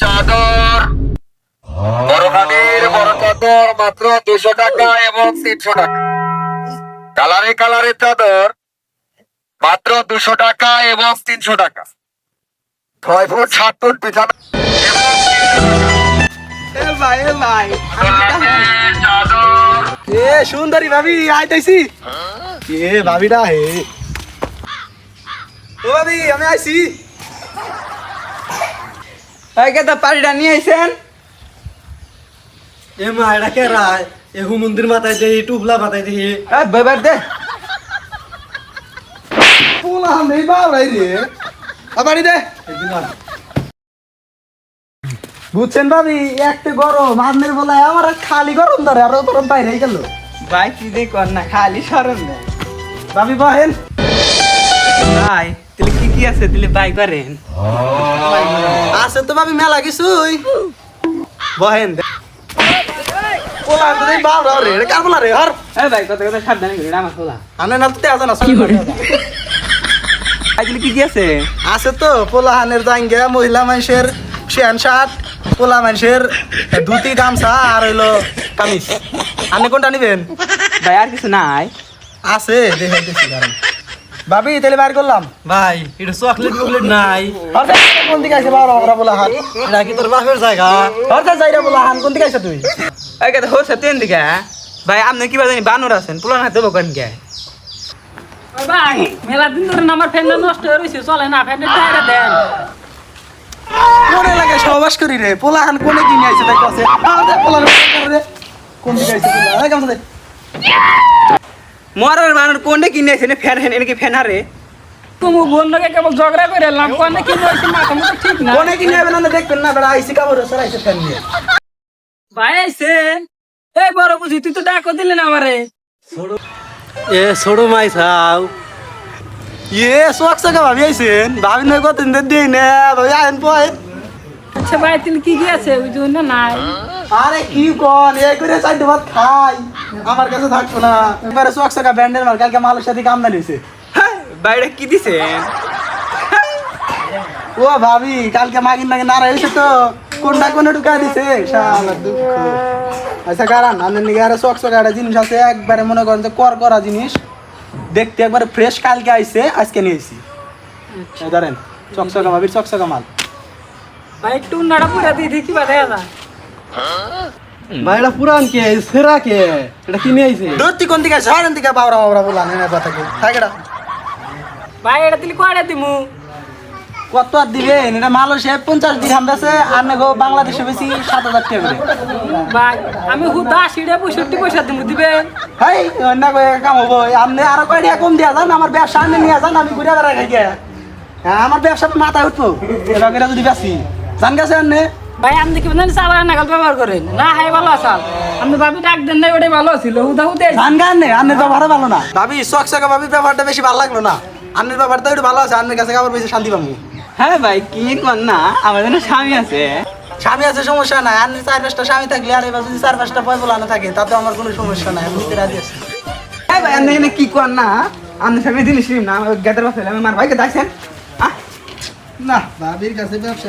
চাদর। বড় খাদির বড় চাদর মাত্র দুশো টাকা এবং তিনশো টাকা। কালারে কালারে চাদর মাত্র দুশো টাকা এবং তিনশো টাকা। ছয় ফুট সাত সুন্দরী ভাবি আইতাইছি এ ভাবিটা হে ও ভাবি আমি আইছি। এই কেতা পাড়িটা নিয়ে আইছেন? এ মা এটা কে রায়? এ হু মন্দির মাথায় দেই টুপলা মাথায় দেই এই বেবার দে। পোলা নেই বাবড়াই রে। আবাড়ি দে। বুঝছেন ভাবি একটা গরম আপনার বলে আমার খালি গরম ধরে আরও গরম বাইরে গেল। ভাই কি দে কর না খালি সরম দে ভাবি বহেন। ভাই আছে তাহলে বাই করেন। আছে তো ভাবি মেলা কিছুই। বহেন আছে? তো জাঙ্গা মহিলা মানুষের শ্যান শার্ট পোলা মানুষের ধুতি গামছা আর হইল কামিজ। আপনি কোনটা নিবেন? ভাই আর কিছু নাই। আছে দেখে দেখছি দাঁড়ান। ভাবি তাহলে বাইর করলাম। ভাই এটা চকলেট চকলেট নাই। কোন দিকে আছে বাবা আমরা বলা হান এটা কি তোর বাপের জায়গা? হঠাৎ যাইরা বলা হান কোন দিকে আছে তুই? এই কথা হচ্ছে তেন দিকে ভাই আপনি কি জানি বানর আছেন? পুলান হাতে বকেন কে? ভাই মেলা দিন ধরে আমার ফ্যানটা নষ্ট হয়ে রয়েছে চলে না ফ্যানটা টায়ারে দেন। কোনে লাগে সহবাস করি রে? পোলা হান কোনে কিনে আইছে তাই কাছে আমাদের পোলা রে। কোন দিকে আইছে পোলা? এই গামছা দে। মরার বানর কোনটা কিনে আছে ফ্যান হেন নাকি ফ্যান হারে? তুমি বোন লোকে কেবল ঝগড়া করে এলাম কোনে কি হয়েছে মাথা মতো ঠিক না। কোনে কিনে আইবেন না দেখবেন না বেড়া আইছি কাবর সর আইছে ফ্যান নিয়ে। ভাই আইছে? এই বড় বুঝি তুই তো ডাকো দিলি না আমারে। এ ছোট মাই খাও ইয়ে সোয়াক সাকা ভাবি আইছেন? ভাবি নয় কত দিন দেই না ভাবি আইন পয় আচ্ছা ভাই তুই কি কি আছে? ওই জন্য নাই। আরে কি কোন এই করে চারটে ভাত খাই। আমার কাছে থাকতো না। এবারে সোয়াক সাকা ব্যান্ডের মাল কালকে মালের সাথে আমদানি হয়েছে। বাইরে কি দিছেন ও ভাবি কালকে মাগিন নাকি নারা হয়েছে তো। কোনটা কোনে ঢুকা দিছে? শালা দুঃখ। আচ্ছা কারণ আমি নিকে? আরে সোয়াক সাকা একটা জিনিস আছে একবারে মনে করেন যে কর করা জিনিস। দেখতে একবারে ফ্রেশ কালকে আইছে আজকে নিয়েছি এই ধরেন চকচকা ভাবির চকচকা মাল। ভাই একটু নাড়া পুরা দিয়ে দেখি বা দেখা যায় ভাই এটা পুরান কে? সেরা কে? এটা কিনে আইছে? দূরতি কোন দিকে? সারেন দিকে বাবরা বাবরা বলা নেনে কথাকে। থাকেটা ভাই এটা দিলি কয়টা দিমু। কত আর দিবেন এটা মালয়েশিয়া পঞ্চাশ দিরহাম বেছে আর না গো বাংলাদেশে বেশি সাত হাজার টাকা করে। ভাই আমি হুদা আশিটা পঁয়ষট্টি পয়সা দিমু দিবেন হাই অন্য কয়ে কাম হব। আপনি আরও কয়টা কম দিয়া যান আমার ব্যবসা আনে নিয়ে যান আমি ঘুরে বেড়াই খাই। হ্যাঁ আমার ব্যবসা মাথায় উঠবো। এটা যদি বেশি জান গেছে আনে ভাই আপনি দেখি বলেন চাল নাগাল ব্যবহার করেন? না হাই ভালো আসাল। আপনি ভাবি ডাক দেন না ওটাই ভালো ছিল। হুদা হুদে জান গা আনে আনের ব্যবহার ভালো না। ভাবি শখ শখ ভাবি ব্যবহারটা বেশি ভালো লাগল না। আনের ব্যবহারটা একটু ভালো আছে আনের কাছে আবার বেশি শান্তি পাবো। হ্যাঁ ভাই কি কর না? আমার জন্য স্বামী আছে। স্বামী আছে সমস্যা নাই। আর চার পাঁচটা স্বামী থাকলে আর এবার যদি চার পাঁচটা পয় বলানো থাকে তাতে আমার কোনো সমস্যা নাই। আমি নিতে রাজি আছি হ্যাঁ ভাই আপনি এখানে কি কর না? আপনি স্বামী জিনিস না আমার গেদের বাসায় আমি মার ভাইকে দেখছেন না ভাবির কাছে ব্যবসা